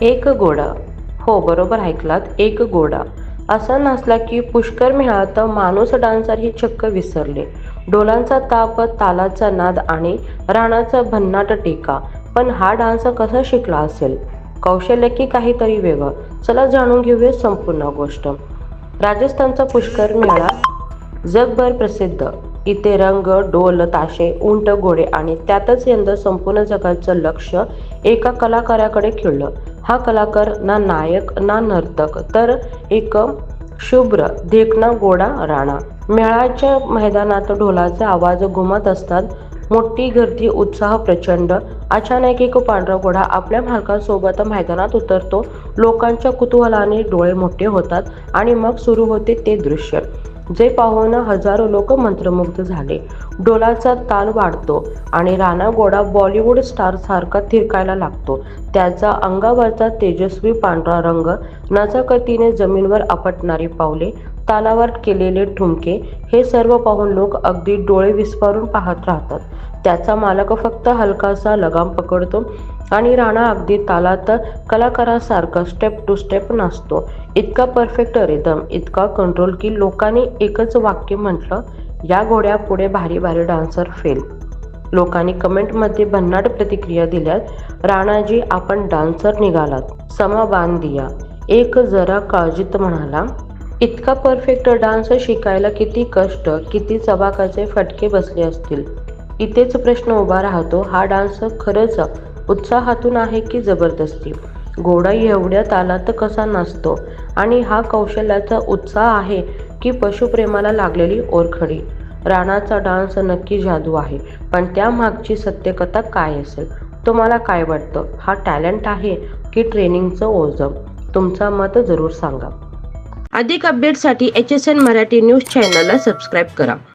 एक गोडा. हो बरोबर ऐकलात एक गोडा. असा नसला की पुष्कर मिळाला तर माणूस डान्सर ही चक्क विसरले. डोलांचा ताप तालाचा नाद आणि राणाचा भन्नाट टीका. पण हा डान्स कसा शिकला असेल? कौशल्य की काहीतरी वेगळं? चला जाणून घेऊया संपूर्ण गोष्ट. राजस्थानचा पुष्कर मेळा जगभर प्रसिद्ध. इथे रंग डोल ताशे उंट घोडे आणि त्यातच यंदा संपूर्ण जगाचं लक्ष एका कलाकाराकडे खिळलं. हा कलाकार ना नायक ना नर्तक तर एक शुभ्र देखना गोडा राणा. मेळाच्या मैदानात ढोलाचा आवाज घुमत असतात. मोठी गर्दी उत्साह प्रचंड. अचानक एक पांढरा घोडा आपल्या मालकासोबत मैदानात उतरतो. लोकांच्या कुतूहलाने डोळे मोठे होतात आणि मग सुरू होते ते दृश्य. जे पाहून हजारो लोक मंत्रमुग्ध झाले. डोलाचा ताल वाढतो आणि राणा गोडा बॉलिवूड स्टार सारखा थिरकायला लागतो. त्याचा अंगावरचा तेजस्वी पांढरा रंग नजाकतीने जमीनवर आपटणारी पावले तालावर केलेले ठुमके हे सर्व पाहून लोक अगदी डोळे विस्फारून पाहत राहतात. त्याचा मालक फक्त हलकासा लगाम पकडतो आणि राणा अगदी तालात कलाकारासारखा स्टेप टू स्टेप नाचतो. इतका परफेक्ट रिदम इतका कंट्रोल की लोकांनी एकच वाक्य म्हटलं या घोड्या पुढे भारी भारी डान्सर फेल लोकांनी कमेंटमध्ये भन्नाट प्रतिक्रिया दिल्यात राणाजी आपण डान्सर निघालात. समा बांध दिया. एक जरा काळजीत म्हणाला इतका परफेक्ट डान्स शिकायला किती कष्ट किती चबाकाचे फटके बसले असतील. इथेच प्रश्न उभा राहतो हा डान्स खरंच उत्साहातून आहे की जबरदस्ती? घोडा एवढ्या तालात कसा नसतो? आणि हा कौशल्याचा उत्साह आहे की पशुप्रेमाला लागलेली ओरखडी. राणाचा डान्स नक्की जादू आहे पण त्यामागची सत्यकथा काय असेल? तुम्हाला काय वाटतं? हा टॅलेंट आहे की ट्रेनिंगचं ओझं? तुमचा मत जरूर सांगा. अधिक अपडेटसाठी H S N Marathi news चॅनलला सबस्क्राईब करा.